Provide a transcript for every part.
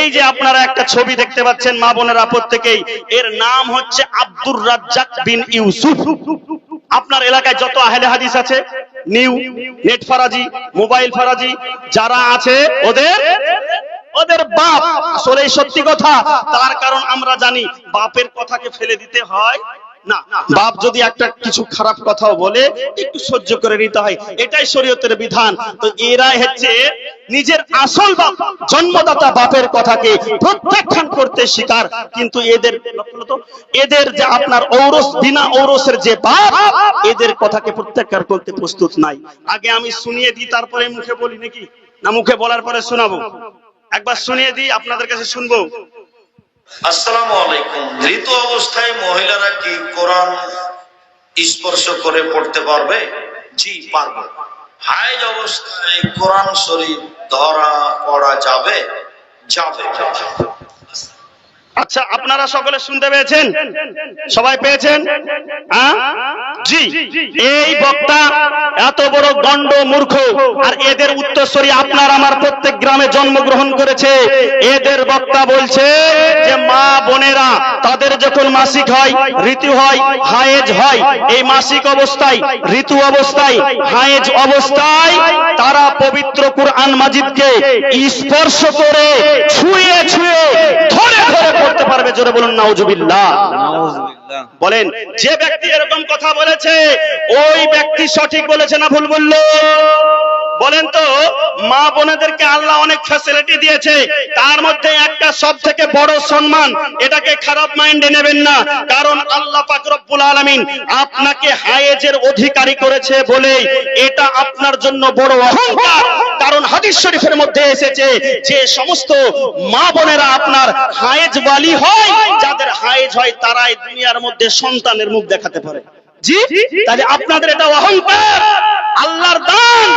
এই যে আপনারা একটা ছবি দেখতে পাচ্ছেন মা বোনেরা প্রত্যেকেই, এর নাম হচ্ছে আব্দুর রাজ্জাক বিন ইউসুফ। আপনার এলাকায় যত আহলে হাদিস আছে, নিউ, নেট ফারাজি, মোবাইল ফারাজি, যারা আছে, ওদের ওদের বাপ। আসলে সত্যি কথা, তার কারণ আমরা জানি, বাপের কথাকে ফেলে দিতে হয় না বাপ যদি একটা কিছু খারাপ কথাও বলে একটু সহ্য করে নিতে হয় এটাই শরীয়তের বিধান। তো এরাই হচ্ছে নিজের আসল বাপ জন্মদাতা বাপের কথাকে প্রত্যাখ্যান করতে শিকার। কিন্তু এদের এদের যে আপনার ঔরস বিনা ঔরসের যে বাপ এদের কথাকে প্রত্যাখ্যান করতে প্রস্তুত নাই। আগে আমি শুনিয়ে দিই তারপরে মুখে বলি নাকি? না মুখে বলার পরে শোনাবো। একবার শুনিয়ে দিই আপনাদের কাছে শুনব। আসসালামু আলাইকুম। ঋতু অবস্থায় মহিলারা কি কোরআন স্পর্শ করে পড়তে পারবে? জি, পারবে। হাইজ অবস্থায় কোরআন শরীফ ধরা পড়া যাবে যাবে। আচ্ছা আপনারা সকলে শুনতে পেয়েছেন? সবাই পেয়েছেন? হ্যাঁ? জি। এই বক্তা এত বড় গন্ড মূর্খ, আর এদের উত্তরসূরি আপনার আমার প্রত্যেক গ্রামে জন্মগ্রহণ করেছে। এদের বক্তা বলছে যে, মা বোনেরা, তাদের যখন মাসিক হয়, ঋতু হয়, হায়েজ হয়, এই মাসিক অবস্থায়, ঋতু অবস্থায়, হায়েজ অবস্থায়, তারা পবিত্র কুরআন মাজিদকে স্পর্শ করে, ছুঁয়ে ছুঁয়ে, ধরে ধরে পড়তে পারবে জোরে বলুন নাউজুবিল্লাহ। বলেন যে ব্যক্তি এরকম কথা বলেছে ওই ব্যক্তি সঠিক বলেছে না ভুল বলল? বলেন তো মা বোনেদেরকে আল্লাহ অনেক ফ্যাসিলিটি দিয়েছে তার মধ্যে একটা সব থেকে বড় সম্মান এটাকে খারাপ মাইন্ডে নেবেন না কারণ আল্লাহ পাক রব্বুল আলামিন আপনাকে হায়েজের অধিকারী করেছে বলে এটা আপনার জন্য বড় অহংকার। কারণ হাদিস শরীফের মধ্যে এসেছে যে সমস্ত মা বোনেরা আপনার হায়েজ ওয়ালি হয়, যাদের হায়েজ হয় তারাই দুনিয়ার মধ্যে সন্তানের মুখ দেখাতে পারে। জি? তাহলে আপনাদের এটা অহংকার। আল্লাহর দান,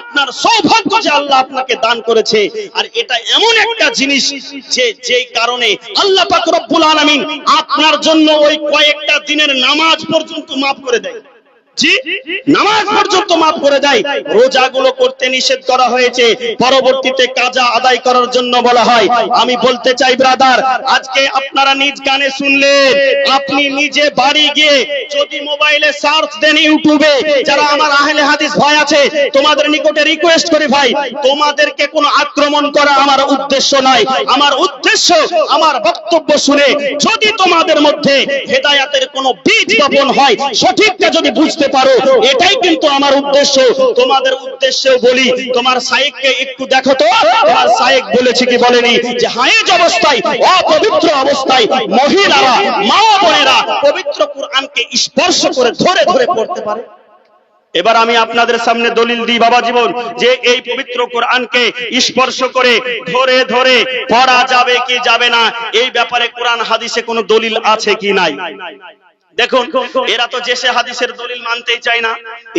আপনার সৌভাগ্য যে আল্লাহ আপনাকে দান করেছে। আর এটা এমন একটা জিনিস যে যেই কারণে আল্লাহ পাক রব্বুল আলামিন আপনার জন্য ওই কয়েকটা দিনের নামাজ পর্যন্ত মাফ করে দেয়। জি নামাজ পর্যন্ত মাফ করে দেয়। রোজাগুলো করতে নিষেধ করা হয়েছে। পরবর্তীতে কাজা আদায় করার জন্য বলা হয়। আমি বলতে চাই ব্রাদার আজকে আপনারা নিজ কানে শুনলেন। আপনি নিজে বাড়ি গিয়ে যদি মোবাইলে সার্চ দেন ইউটিউবে, যারা আমার আহলে হাদিস ভাই আছে, তোমাদের নিকটে রিকোয়েস্ট করি ভাই, তোমাদেরকে কোনো আক্রমণ করা আমার উদ্দেশ্য নয়। আমার উদ্দেশ্য, আমার বক্তব্য শুনে যদি তোমাদের মধ্যে হেদায়াতের কোনো বীজ বপন হয়, সঠিকটা যদি বুঝতে পারো। এটাই কিন্তু আমার উদ্দেশ্য। তোমাদের উদ্দেশ্যেও বলি, তোমার সাইককে একটু দেখো তো। তোমার সাইক বলেছে কি বলেনি? যে হায়েজ অবস্থায়, অপবিত্র অবস্থায় মহিলারা, মা বোনেরা পবিত্র কোরআনকে স্পর্শ করে, ধরে ধরে পড়তে পারে। এবার আমি আপনাদের সামনে দলিল দিই, বাবা জীবন, যে এই পবিত্র কোরআনকে স্পর্শ করে ধরে ধরে পড়া যাবে কি যাবে না, এই ব্যাপারে কোরআন হাদিসে কোনো দলিল আছে কি নাই? দেখুন এরা তো যে সে হাদিসের দলিল মানতেই চায় না।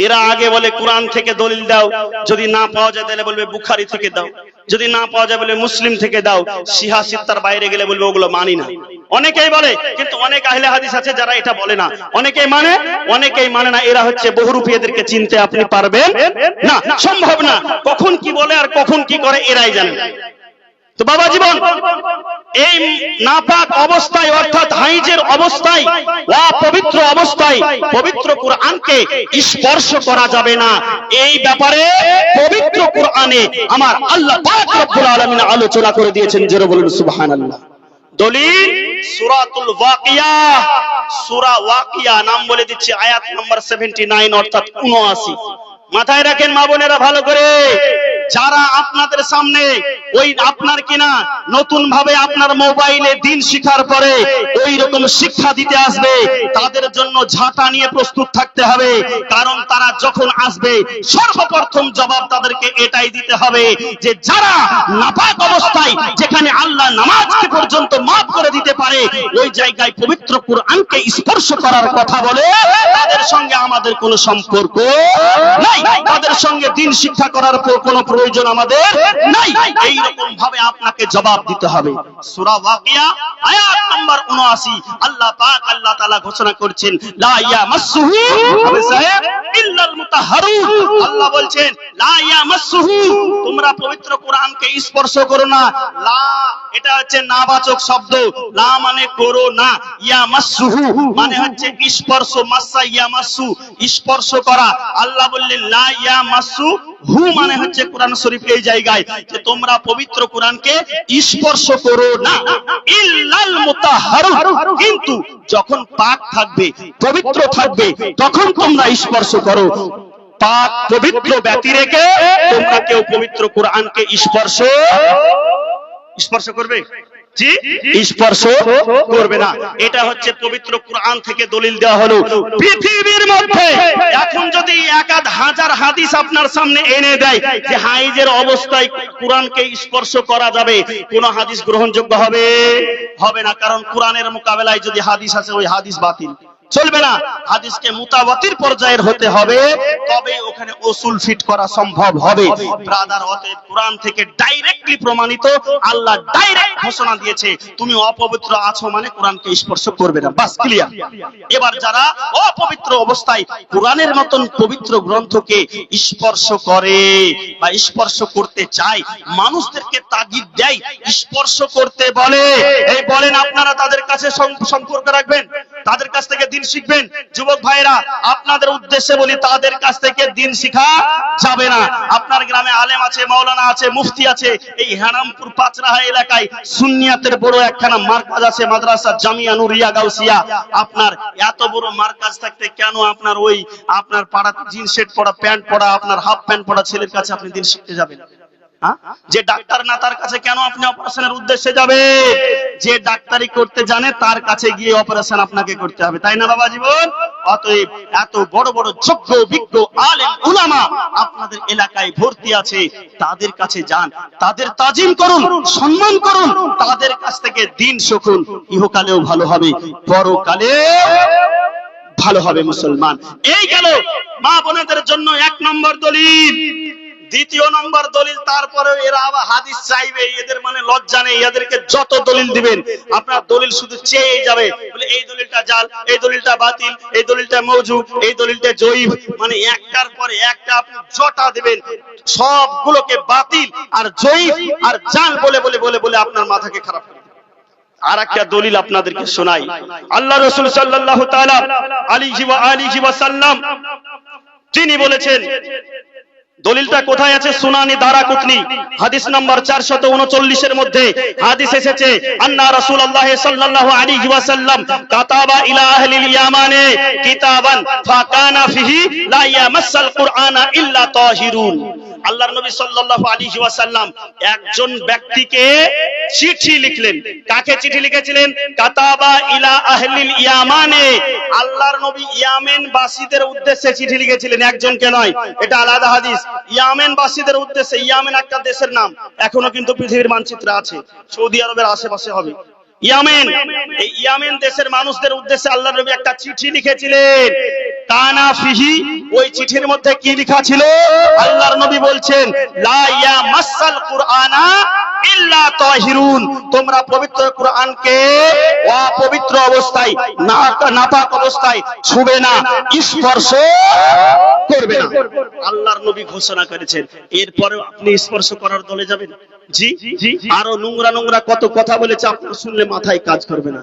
এরা আগে বলে কোরআন থেকে দলিল দাও যদি না পাওয়া যায় তাহলে বলবে বুখারি থেকে দাও। যদি না পাওয়া যায় বলে মুসলিম থেকে দাও সিহা সিত্তার বাইরে গেলে বলবে ওগুলো মানি না। অনেকেই বলে কিন্তু অনেক আহলে হাদিস আছে যারা এটা বলে না। অনেকেই মানে অনেকেই মানে না এরা হচ্ছে বহুরূপী এদেরকে চিনতে আপনি পারবেন না। সম্ভব না। কখন কি বলে আর কখন কি করে এরাই জানে। তো বাবা জীবন এই নাপাক অবস্থায় অর্থাৎ হাইজের অবস্থায় অপবিত্র অবস্থায় পবিত্র কোরআনকে স্পর্শ করা যাবে না। এই ব্যাপারে পবিত্র কোরআনে আমার আল্লাহ পাক আলামিন আলোচনা করে দিয়েছেন, জোরে বলুন, সুবহানাল্লাহ। দলিল, সূরাতুল ওয়াকিয়া, সূরা ওয়াকিয়া নাম বলে দিচ্ছি, আয়াত নাম্বার 79 অর্থাৎ 79 মাথায় রাখেন মা বোনেরা, ভালো করে। যারা আপনাদের সামনে ওই আপনার কিনা নতুন ভাবে আপনার মোবাইলে দিন শিখার পরে ওই রকম শিক্ষা দিতে আসবে, তাদের জন্য ঝাঁটা নিয়ে প্রস্তুত থাকতে হবে। কারণ তারা যখন আসবে, সর্বপ্রথম জবাব তাদেরকে এটাই দিতে হবে যে যারা নাপাক অবস্থায় যেখানে আল্লাহ নামাজকে পর্যন্ত মাফ করে দিতে পারে, ওই জায়গায় পবিত্র কোরআনকে স্পর্শ করার কথা বলে তাদের সঙ্গে আমাদের কোনো সম্পর্ক নাই। তাদের সঙ্গে দিন শিক্ষা করার কোনো প্রয়োজন আমাদের নাই। এই রকম ভাবে আপনাকে জবাব দিতে হবে। সূরা ওয়াকিয়া আয়াত নাম্বার 79 আল্লাহ পাক আল্লাহ তাআলা ঘোষণা করছেন লা ইয়ামাসসুহু হবে সাহেব ইল্লাল মুতাহহারুন আল্লাহ বলছেন লা ইয়ামাসসুহু তোমরা পবিত্র কোরআনকে স্পর্শ করো না। লা এটা হচ্ছে নাবাচক শব্দ। লা মানে করো না। ইয়া মাসুহু মানে হচ্ছে স্পর্শ মাসা ইয়া মাসু স্পর্শ করা। আল্লাহ বললেন, লা ইয়া মাসু হু মানে হচ্ছে কোরআন শরীফ এই জায়গায় যে তোমরা পবিত্র কোরআনকে স্পর্শ করো না। ইল্লাল মুতাহহারুন কিন্তু যখন পাক থাকবে, পবিত্র থাকবে, তখন তোমরা স্পর্শ করো। পাক পবিত্র ব্যতি তোমরা কেউ পবিত্র কোরআনকে স্পর্শ স্পর্শ করবে? জি? স্পর্শ করবে না। এটা হচ্ছে পবিত্র কোরআন থেকে দলিল দেওয়া হলো। পৃথিবীর মধ্যে এখন যদি একাধ হাজার হাদিস আপনার সামনে এনে দেয় যে হাইজের অবস্থায় কোরআনকে স্পর্শ করা যাবে কোন হাদিস গ্রহণযোগ্য হবে? হবে না কারণ কোরআনের মোকাবেলায় যদি হাদিস আছে ওই হাদিস বাতিল। চলবে না। হাদিসকে মুতাবাতির পর্যায়ের হতে হবে, তবে ওখানে ওসুল ফিট করা সম্ভব হবে। ব্রাদার অতএব কোরআন থেকে ডাইরেক্টলি প্রমাণিত, আল্লাহ ডাইরেক্ট ঘোষণা দিয়েছে, তুমি অপবিত্র আছো মানে কোরআনকে স্পর্শ করবে না। বাস ক্লিয়ার এবার যারা অপবিত্র অবস্থায় কোরআনের মতন পবিত্র গ্রন্থকে স্পর্শ করে বা স্পর্শ করতে চায়, মানুষদেরকে তাগিদ দেয়, স্পর্শ করতে বলে। এই বলেন আপনারা তাদের কাছে সম্পর্ক রাখবেন? তাদের কাছ থেকে দিন শিখবেন। যুবক ভাইরা আপনাদের উদ্দেশ্যে বলি, তাদের কাছ থেকে দিন শিখা যাবে না। আপনার গ্রামে আলেম আছে, মাওলানা আছে, মুফতি আছে, এই হারামপুর পাঁচরাহা এলাকায় সুন্নিয়াতের বড় একখানা মার্কাজ আছে, মাদ্রাসা জামিয়া নুরিয়া গাউসিয়া। আপনার এত বড় মার্কাজ থাকতে কেন আপনার ওই, আপনার পাড়াতে জিন্স সেট পরা, প্যান্ট পরা, আপনার হাফ প্যান্ট পরা ছেলের কাছে আপনি দিন শিখতে যাবেন? যে ডাক্তার না, তার কাছে কেন আপনি অপারেশনের উদ্দেশ্যে যাবে যে ডাক্তারি করতে জানে, তার কাছে গিয়ে অপারেশন আপনাকে করতে হবে। তাই না, বাবা জীবন? অতএব এত বড় বড় যোগ্য, বিজ্ঞ, আলেম, উলামা আপনাদের এলাকায় ভর্তি আছে। তাদের কাছে যান, তাদের তাজিম করুন, সম্মান করুন, তাদের কাছ থেকে দিন শকুন। ইহকালেও ভালো হবে, পরকালে ভালো হবে মুসলমান। এই গেল মা বোনেদের জন্য এক নম্বর দলিল। দ্বিতীয় নম্বর দলিল তারপরে এরা আবার হাদিস চাইবে, এদের মানে লজ্জা নেই, এদেরকে যত দলিল দিবেন, আপনার দলিল শুধু চেয়ে যাবে। বলে, এই দলিলটা জাল, এই দলিলটা বাতিল, এই দলিলটা মৌজু, এই দলিলটা জয়ীব। মানে একটার পরে একটা আপনি জটা দিবেন, সবগুলোকে বাতিল আর জয়ীব আর জাল বলে বলে বলে বলে আপনার মাথাকে খারাপ আর একটা দলিল আপনাদেরকে শোনাই। আল্লাহ রসুল তাআলা আলিহি ওয়া আলিহি ওয়া সাল্লাম তিনি বলেছেন দলিলটা কোথায় আছে? সুনানি দারাকুতনি হাদিস নাম্বার 439 এর মধ্যে হাদিস এসেছে, আন্না রাসূলুল্লাহ সাল্লাল্লাহু আলাইহি ওয়াসাল্লাম কাতাবা ইলা ইয়ামানে কিতাবান ফাকানা ফিহি লা ইয়ামাসাল কুরআনা ইল্লা তাহিরুন। আল্লাহর নবী সাল্লাল্লাহু আলাইহি ওয়াসাল্লাম একজন ব্যক্তিকে চিঠি লিখলেন। কাকে চিঠি লিখেছিলেন? কাতাবা ইলা আহলিল ইয়ামানে আল্লাহর নবী ইয়ামেন বাসীদের উদ্দেশ্যে চিঠি লিখেছিলেন, একজনকে নয়, এটা আলাদা হাদিস। ইয়ামেন বাসীদের উদ্দেশ্যে, ইয়ামেন একটা দেশের নাম, এখনও কিন্তু পৃথিবীর মানচিত্রে আছে, সৌদি আরবের আশেপাশে হবে। ইয়ামেন ইয়ামেন দেশের মানুষদের উদ্দেশ্যে আল্লাহ নবী একটা চিঠি লিখেছিলেন, কানা ফিহি ওই চিঠির মধ্যে কি লেখা ছিল? আল্লাহর নবী বলছেন, লা মাসাল কুরআনা ইল্লা তাহিরুন। তোমরা পবিত্র কোরআনকে অপবিত্র অবস্থায় নাপাক অবস্থায় ছুবে না, স্পর্শ করবে না। আল্লাহর নবী ঘোষণা করেছেন এরপরে আপনি স্পর্শ করার দলে যাবেন। জি জি। আরও নোংরা নোংরা কত কথা বলেছে, আপনার শুনলে মাথায় কাজ করবে না।